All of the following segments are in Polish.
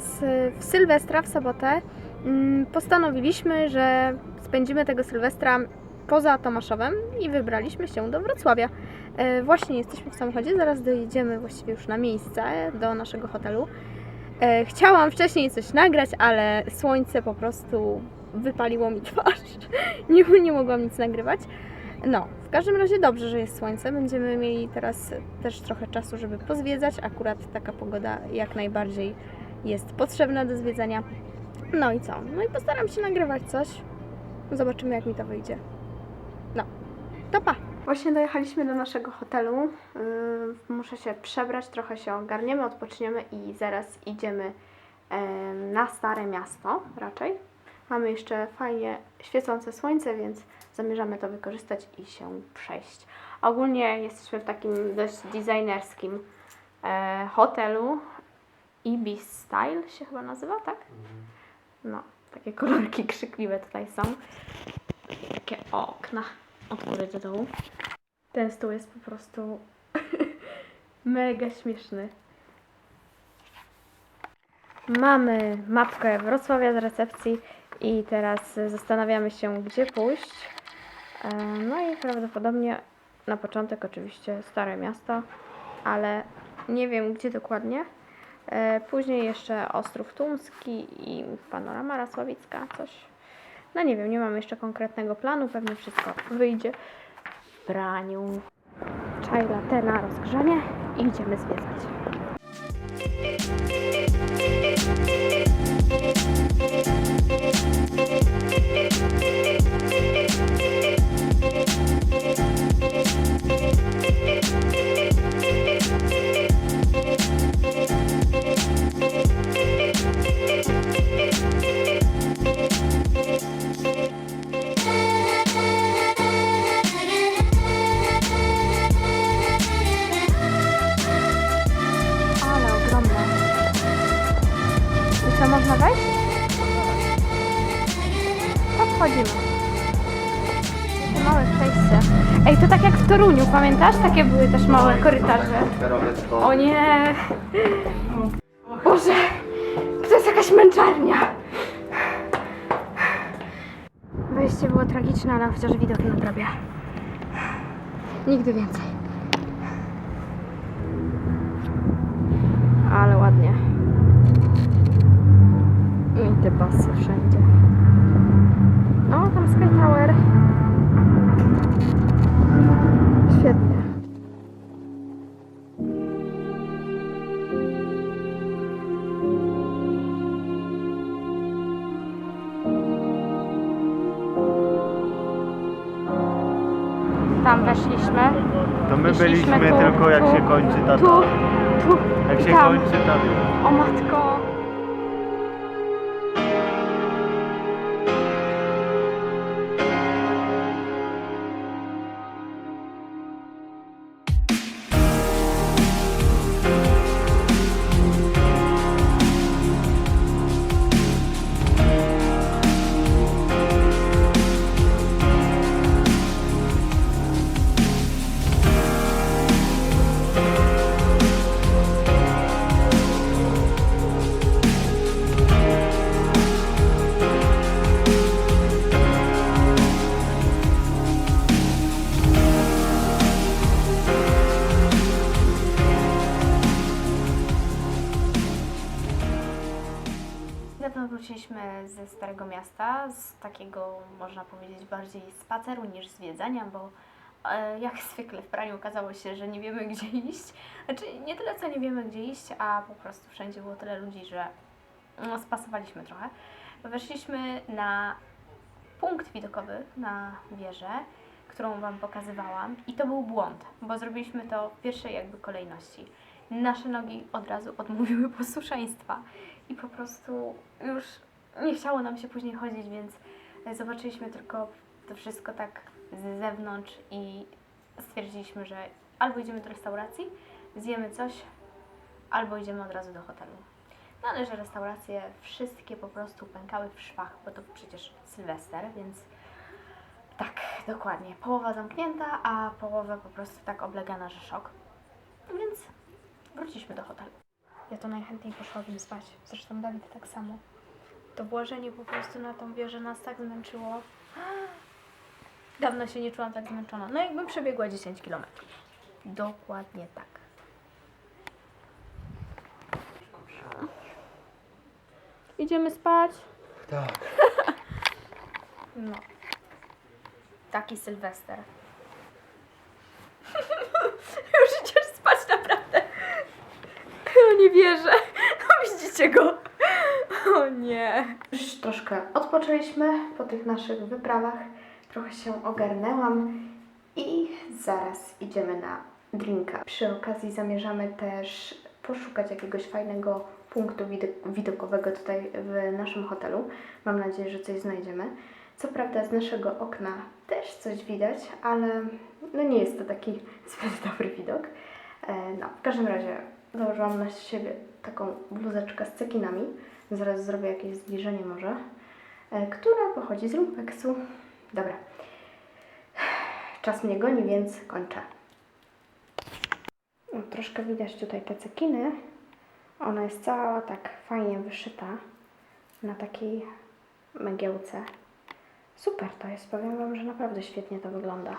Was y, w Sylwestra w sobotę. Mm, Postanowiliśmy, że spędzimy tego Sylwestra poza Tomaszowem i wybraliśmy się do Wrocławia. E, Właśnie jesteśmy w samochodzie, zaraz dojedziemy właściwie już na miejsce do naszego hotelu. E, Chciałam wcześniej coś nagrać, ale słońce po prostu wypaliło mi twarz. Nie, nie mogłam nic nagrywać. No, w każdym razie dobrze, że jest słońce. Będziemy mieli teraz też trochę czasu, żeby pozwiedzać. Akurat taka pogoda jak najbardziej jest potrzebna do zwiedzania. No i co? No i postaram się nagrywać coś. Zobaczymy, jak mi to wyjdzie. No, to pa! Właśnie dojechaliśmy do naszego hotelu. Yy, muszę się przebrać, trochę się ogarniemy, odpoczniemy i zaraz idziemy em, na Stare Miasto raczej. Mamy jeszcze fajnie świecące słońce, więc zamierzamy to wykorzystać i się przejść. Ogólnie jesteśmy w takim dość designerskim e, hotelu. Ibis Style się chyba nazywa, tak? No, takie kolorki krzykliwe tutaj są. Takie okna od góry do dołu. Ten stół jest po prostu mega śmieszny. Mamy mapkę Wrocławia z recepcji i teraz zastanawiamy się, gdzie pójść. E, No i prawdopodobnie na początek oczywiście Stare Miasto, ale nie wiem gdzie dokładnie. E, Później jeszcze Ostrów Tumski i Panorama Rasławicka, coś. No nie wiem, nie mam jeszcze konkretnego planu, pewnie wszystko wyjdzie w praniu. Czaj latte na rozgrzanie i idziemy zwiedzać. To tak jak w Toruniu, pamiętasz? Takie były też małe korytarze. O nie! Boże! To jest jakaś męczarnia! Wejście było tragiczne, ale chociaż widok nadrobia. Nigdy więcej. Ale ładnie. I te basy wszędzie. Tam weszliśmy. To my byliśmy tu, tylko jak tu, się kończy ta Tu, tu, Jak i się tam. kończy ta O matko. Ze Starego Miasta, z takiego, można powiedzieć, bardziej spaceru niż zwiedzania, bo e, jak zwykle w praniu okazało się, że nie wiemy gdzie iść. Znaczy nie tyle co nie wiemy gdzie iść, a po prostu wszędzie było tyle ludzi, że no, spasowaliśmy trochę. Weszliśmy na punkt widokowy na wieżę, którą Wam pokazywałam i to był błąd, bo zrobiliśmy to w pierwszej jakby kolejności. Nasze nogi od razu odmówiły posłuszeństwa i po prostu już nie chciało nam się później chodzić, więc zobaczyliśmy tylko to wszystko tak z zewnątrz i stwierdziliśmy, że albo idziemy do restauracji, zjemy coś, albo idziemy od razu do hotelu. No ale że restauracje wszystkie po prostu pękały w szwach, bo to przecież Sylwester, więc tak, dokładnie. Połowa zamknięta, a połowa po prostu tak oblegana, że szok. Więc wróciliśmy do hotelu. Ja to najchętniej poszłabym spać. Zresztą Dawid tak samo. To włożenie po prostu na tą wieżę nas tak zmęczyło. Dawno się nie czułam tak zmęczona. No jakbym przebiegła 10 km. Dokładnie tak. Idziemy spać? Tak. No. Taki Sylwester. Już idziesz spać naprawdę. No nie wierzę. No widzicie go. O nie. Już troszkę odpoczęliśmy po tych naszych wyprawach. Trochę się ogarnęłam i zaraz idziemy na drinka. Przy okazji zamierzamy też poszukać jakiegoś fajnego punktu widok- widokowego tutaj w naszym hotelu. Mam nadzieję, że coś znajdziemy. Co prawda z naszego okna też coś widać, ale no nie jest to taki zbyt dobry widok. E, No, w każdym razie założyłam na siebie taką bluzeczkę z cekinami. Zaraz zrobię jakieś zbliżenie może, e, która pochodzi z lumpeksu. Dobra. Czas mnie goni, więc kończę. No, troszkę widać tutaj te cekiny. Ona jest cała tak fajnie wyszyta na takiej megiełce. Super to jest, powiem Wam, że naprawdę świetnie to wygląda.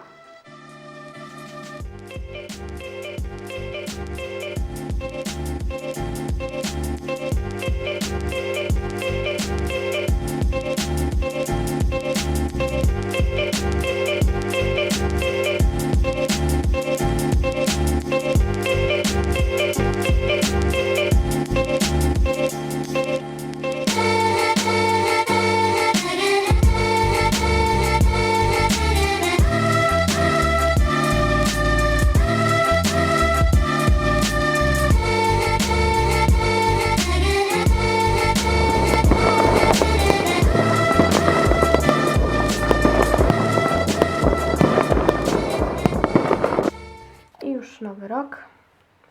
Już nowy rok,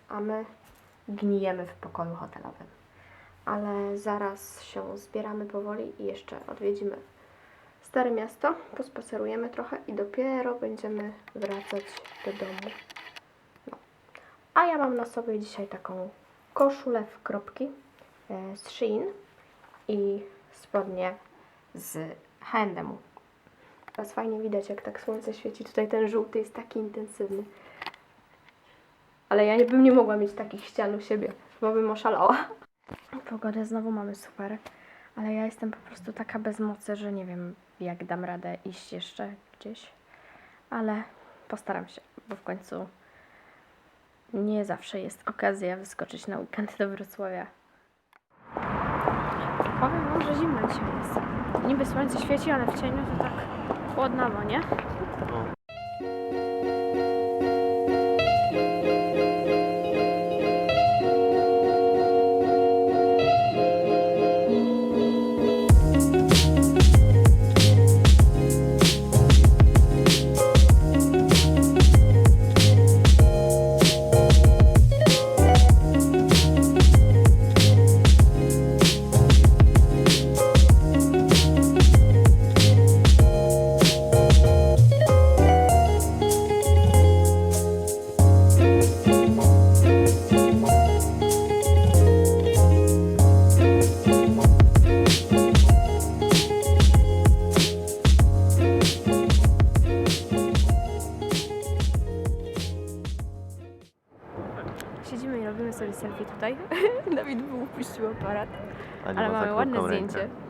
a my gnijemy w pokoju hotelowym. Ale zaraz się zbieramy powoli i jeszcze odwiedzimy Stare Miasto, pospacerujemy trochę i dopiero będziemy wracać do domu. No. A ja mam na sobie dzisiaj taką koszulę w kropki e, z Shein i spodnie z H&M. Teraz fajnie widać, jak tak słońce świeci. Tutaj ten żółty jest taki intensywny. Ale ja nie bym nie mogła mieć takich ścian u siebie, bo bym oszalała. Pogodę znowu mamy super, ale ja jestem po prostu taka bez mocy, że nie wiem, jak dam radę iść jeszcze gdzieś. Ale postaram się, bo w końcu nie zawsze jest okazja wyskoczyć na weekend do Wrocławia. Powiem wam, że zimno dzisiaj jest. Niby słońce świeci, ale w cieniu to tak chłodnawo, nie? Siedzimy selfie tutaj. Dawid był upuścił aparat, ale mamy ładne zdjęcie. rękę.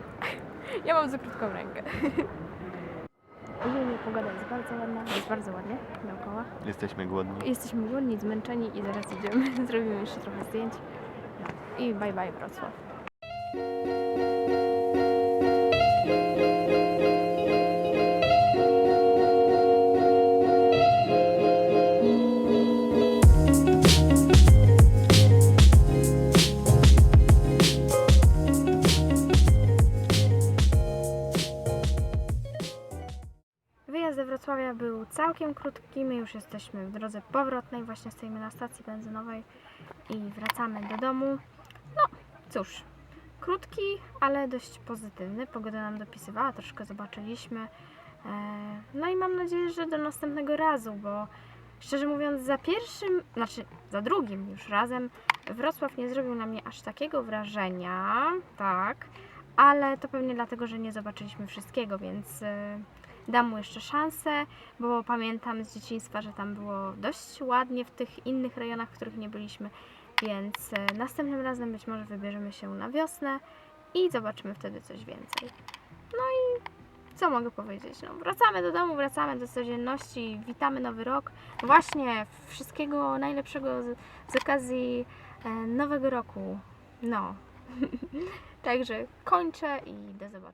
Ja mam za krótką rękę. Ogólnie pogoda jest bardzo ładna, jest bardzo ładnie dookoła. Jesteśmy głodni. Jesteśmy głodni, zmęczeni i zaraz idziemy. Zrobimy jeszcze trochę zdjęć. No. I bye bye Wrocław. Do Wrocławia był całkiem krótki. My już jesteśmy w drodze powrotnej. Właśnie stoimy na stacji benzynowej i wracamy do domu. No cóż, krótki, ale dość pozytywny. Pogoda nam dopisywała, troszkę zobaczyliśmy. E, No i mam nadzieję, że do następnego razu, bo szczerze mówiąc, za pierwszym, znaczy za drugim już razem Wrocław nie zrobił na mnie aż takiego wrażenia, tak, ale to pewnie dlatego, że nie zobaczyliśmy wszystkiego, więc e, dam mu jeszcze szansę, bo pamiętam z dzieciństwa, że tam było dość ładnie w tych innych rejonach, w których nie byliśmy, więc e, następnym razem być może wybierzemy się na wiosnę i zobaczymy wtedy coś więcej. No i co mogę powiedzieć? No, wracamy do domu, wracamy do codzienności, witamy nowy rok. Właśnie wszystkiego najlepszego z, z okazji e, nowego roku. No. Także kończę i do zobaczenia.